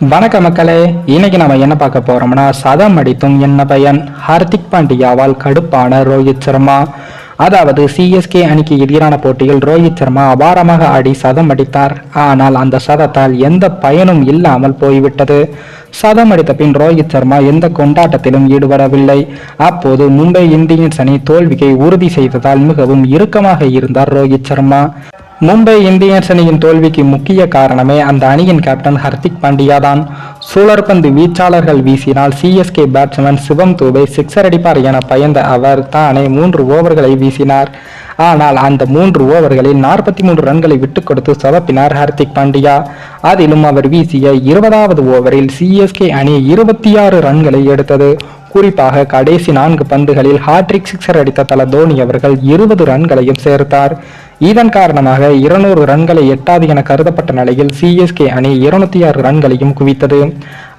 வணக்க மக்களே இன்னைக்கு நம்ம என்ன பார்க்க போறோம்னா சதம் அடித்தும் என்ன பயன்? ஹார்திக் பாண்டியாவால் கடுப்பான ரோஹித் சர்மா. அதாவது சிஎஸ்கே அணிக்கு எதிரான போட்டியில் ரோஹித் சர்மா அபாரமாக ஆடி சதம் அடித்தார். ஆனால் அந்த சதத்தால் எந்த பயனும் இல்லாமல் போய்விட்டது. சதம் அடித்த பின் ரோஹித் சர்மா எந்த கொண்டாட்டத்திலும் ஈடுபடவில்லை. அப்போது மும்பை இந்தியன்ஸ் அணி தோல்வியை உறுதி செய்ததால் மிகவும் இறுக்கமாக இருந்தார் ரோஹித் சர்மா. மும்பை இந்தியன்ஸ் அணியின் தோல்விக்கு முக்கிய காரணமே அந்த அணியின் கேப்டன் ஹர்திக் பாண்டியா தான் சூழற்பந்து வீச்சாளர்கள் வீசினால் CSK batsman Shivam Dube sixer அடிப்பார் என பயந்த அவர் தானே மூன்று ஓவர்களை வீசினார். ஆனால் அந்த மூன்று ஓவர்களில் நாற்பத்தி மூன்று ரன்களை விட்டுக் கொடுத்து சொதப்பினார் ஹர்திக் பாண்டியா. அதிலும் அவர் வீசிய இருபதாவது ஓவரில் சிஎஸ்கே அணி இருபத்தி ஆறு ரன்களை எடுத்தது. குறிப்பாக கடைசி நான்கு பந்துகளில் ஹாட்ரிக் சிக்ஸர் அடித்த தல தோனி அவர்கள் இருபது ரன்களையும் சேர்த்தார். இதன் காரணமாக இருநூறு ரன்களை எட்டாது என கருதப்பட்ட நிலையில் சிஎஸ்கே அணி இருநூத்தி ஆறு ரன்களையும் குவித்தது.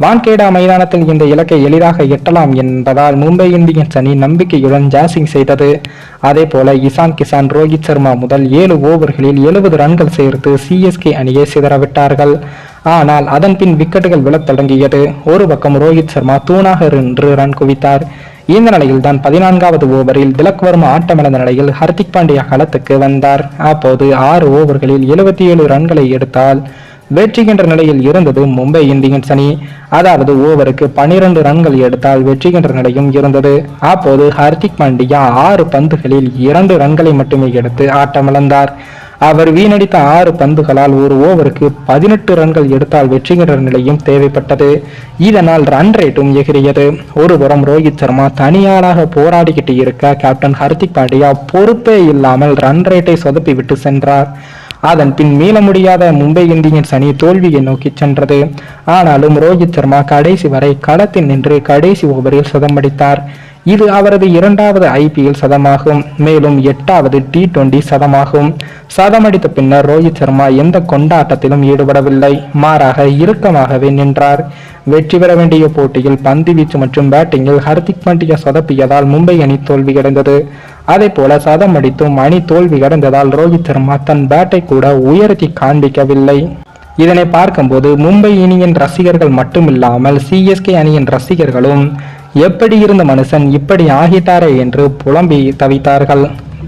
வான்கேடா மைதானத்தில் இந்த இலக்கை எளிதாக எட்டலாம் என்பதால் மும்பை இந்தியன்ஸ் அணி நம்பிக்கையுடன் ஜாசிங் செய்தது. அதே போல இசான் கிசான் ரோஹித் சர்மா முதல் ஏழு ஓவர்களில் எழுபது ரன்கள் சேர்த்து சிஎஸ்கே அணியை சிதறவிட்டார்கள். ஆனால் அதன் பின் விக்கெட்டுகள் விழத் தொடங்கியது. ஒரு பக்கம் ரோஹித் சர்மா தூணாக நின்று ரன் குவித்தார். இந்த நிலையில் தான் பதினான்காவது ஓவரில் திலக் வர்மா ஆட்டமிழந்த நிலையில் ஹர்திக் பாண்டியா களத்துக்கு வந்தார். அப்போது ஆறு ஓவர்களில் எழுபத்தி ஏழு ரன்களை எடுத்தால் வெற்றிகின்ற நிலையில் இருந்தது மும்பை இந்தியன்ஸ் அணி. அதாவது ஓவருக்கு பனிரெண்டு ரன்கள் எடுத்தால் வெற்றிகின்ற நிலையும் இருந்தது. அப்போது ஹர்திக் பாண்டியா ஆறு பந்துகளில் இரண்டு ரன்களை மட்டுமே எடுத்து ஆட்டமிழந்தார். அவர் வீணடித்த ஆறு பந்துகளால் ஒரு ஓவருக்கு பதினெட்டு ரன்கள் எடுத்தால் வெற்றிகர நிலையும் தேவைப்பட்டது. இதனால் ரன் ரேட்டும் எகிரியது ஒருபுறம் ரோஹித் சர்மா தனியாளாக போராடிக்கிட்டு இருக்க கேப்டன் ஹர்திக் பாண்டியா பொறுப்பே இல்லாமல் ரன் ரேட்டை சொதப்பி விட்டு சென்றார். அதன் பின் மீள முடியாத மும்பை இந்தியன்ஸ் அணி தோல்வியை நோக்கி சென்றது. ஆனாலும் ரோஹித் சர்மா கடைசி வரை களத்தில் நின்று கடைசி ஓவரில் சதமடித்தார் இது அவரது இரண்டாவது ஐபிஎல் சதமாகும். மேலும் எட்டாவது டி டுவெண்டி சதமாகும். சதமடித்த பின்னர் ரோஹித் சர்மா எந்த கொண்டாட்டத்திலும் ஈடுபடவில்லை. மாறாக இறுக்கமாகவே நின்றார். வெற்றி பெற வேண்டிய போட்டியில் பந்து வீச்சு மற்றும் பேட்டிங்கில் ஹர்திக் பாண்டியா சொதப்பியதால் மும்பை அணி தோல்வியடைந்தது அதே போல சதம் அடித்தும் அணி தோல்வி அடைந்ததால் ரோஹித் சர்மா தன் பேட்டை கூட உயர்த்தி காண்பிக்கவில்லை. இதனை பார்க்கும்போது மும்பை அணியின் ரசிகர்கள் மட்டுமில்லாமல் சிஎஸ்கே அணியின் ரசிகர்களும் எப்படி இருந்த மனுஷன் இப்படி ஆகிட்டாரே என்று புலம்பி தவித்தார்கள்.